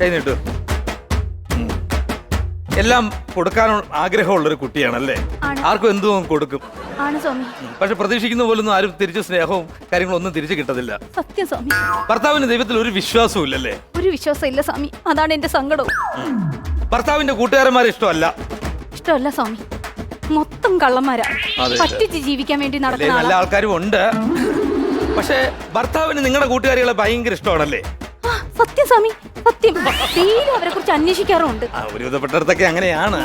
കൈ നീട്ടു എല്ലാം കൊടുക്കാൻ ആഗ്രഹമുള്ള ഒരു കുട്ടിയാണല്ലേ. ആർക്കും എന്തും കൊടുക്കും. പക്ഷെ പ്രതീക്ഷിക്കുന്ന പോലൊന്നും ആരും തിരിച്ചു സ്നേഹവും കാര്യങ്ങളും ഒന്നും തിരിച്ചു കിട്ടത്തില്ല. സത്യം സ്വാമി. ഭർത്താവിന് ദൈവത്തിൽ ഒരു വിശ്വാസവും ഇല്ലല്ലേ? ഒരു വിശ്വാസം ഇല്ല സ്വാമി. അതാണ് എന്റെ സങ്കടവും ഭർത്താവിന്റെ കൂട്ടുകാരന്മാരെ ഇഷ്ടമല്ല? ഇഷ്ടമല്ല സ്വാമി. മൊത്തം കള്ളന്മാരാ. പറ്റിച്ച് ജീവിക്കാൻ വേണ്ടി നടക്കുന്ന നല്ല. ആൾക്കാരും ഉണ്ട്. പക്ഷെ ഭർത്താവിന് നിങ്ങളുടെ കൂട്ടുകാരികളെ ഭയങ്കര ഇഷ്ടമാണല്ലേ? ആ, സത്യം തീരെ അവരെ കുറിച്ച് അന്വേഷിക്കാറുണ്ട് ആ അങ്ങനെയാണ്.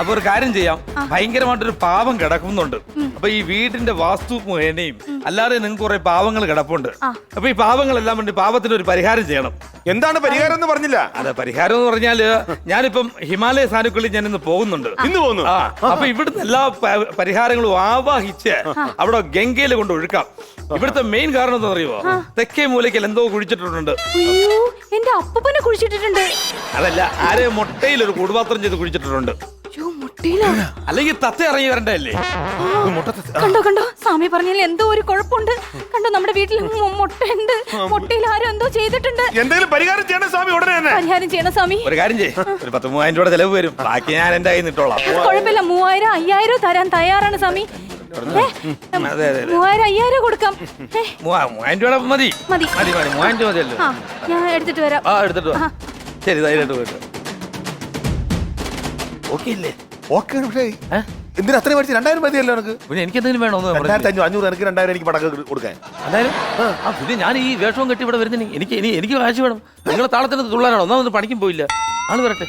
അപ്പൊ ഒരു കാര്യം ചെയ്യാം. ഭയങ്കരമായിട്ടൊരു പാവം കിടക്കുന്നുണ്ട്. അപ്പൊ ഈ വീടിന്റെ വാസ്തു മുഖേനയും അല്ലാതെ നിങ്ങൾക്ക് കുറെ പാവങ്ങൾ കിടപ്പുണ്ട്. അപ്പൊ ഈ പാവങ്ങളെല്ലാം വേണ്ടി പാവത്തിന് ഒരു പരിഹാരം ചെയ്യണം. എന്താണ് പരിഹാരം എന്ന് പറഞ്ഞില്ല? അതെ പരിഹാരം എന്ന് പറഞ്ഞാൽ ഞാനിപ്പം ഹിമാലയ സാനുക്കളിൽ ഞാൻ ഇന്ന് പോകുന്നുണ്ട് ഇന്ന് പോകുന്നു? അപ്പൊ ഇവിടുന്ന് എല്ലാ പരിഹാരങ്ങളും ആവാഹിച്ച് അവിടെ ഗംഗയിൽ കൊണ്ട് ഒഴുക്കാം. ഇവിടുത്തെ മെയിൻ കാരണം എന്താ അറിയുമോ തെക്കേ മൂലയ്ക്കൽ എന്തോ കുഴിച്ചിട്ടുണ്ട് അയ്യോ എന്റെ അപ്പനെ കുഴിച്ചിട്ടിട്ടുണ്ട്. അതല്ല ആരെ മുട്ടയിൽ ഒരു കൂടുപാത്രം ചെയ്ത് കുഴിച്ചിട്ടുണ്ട് അല്ലെങ്കിൽ തത്ത ഇറങ്ങി വരണ്ടല്ലേ കണ്ടോ കണ്ടോ? സ്വാമി പറഞ്ഞാൽ എന്തോ ഒരു കുഴപ്പമുണ്ട്. കണ്ടോ നമ്മുടെ വീട്ടിൽ മുട്ടയുണ്ട്. മുട്ടയിൽ ആരും എന്തോ ചെയ്തിട്ടുണ്ട്. എന്തെങ്കിലും പരിഹാരം ചെയ്യണം സ്വാമി ഉടനെ തന്നെ. പരിഹാരം ചെയ്യണം സ്വാമി? ഒരു കാര്യം ചെയ്യ്. ഒരു പത്ത് മൂവായിരം രൂപ ചെലവ് വരും. ബാക്കി ഞാൻ എന്റെ കയ്യിൽ നിട്ടോളാം കുഴപ്പമില്ല. മൂവായിരം അയ്യായിരം തരാൻ തയ്യാറാണ് സ്വാമി. അതെ അതെ അതെ. മൂവായിരം അയ്യായിരം കൊടുക്കാം. മൂവായിരം രൂപ മതി. മതി. മതി മൂവായിരം രൂപ മതിയല്ലോ. ഞാൻ എടുത്തിട്ട് വരാം. ആ എടുത്തിട്ട് വാ. ശരി ധൈര്യമായിട്ട് പോയിട്ട് ഓക്കെ ഇല്ലേ ഓക്കെ പക്ഷേ? എന്തിനാ അത്രയും മേടിച്ച് രണ്ടായിരം മതിയല്ലോ എനിക്ക് പിന്നെ എനിക്ക് എന്തെങ്കിലും വേണോ രണ്ടായിരത്തി അഞ്ഞൂറ് അഞ്ഞൂറ് എനിക്ക് രണ്ടായിരം എനിക്ക് പടക്കം കൊടുക്കാൻ. ആ. പിന്നെ ഞാൻ ഈ വേഷവും കെട്ടി ഇവിടെ വരുന്നില്ല എനിക്ക് ഇനി എനിക്ക് കാശ് വേണം. നിങ്ങളെ താളത്തിന് തുള്ളാനാണോ? ഒന്നാമത് പണിക്കും പോയില്ല. ആൾ വരട്ടെ.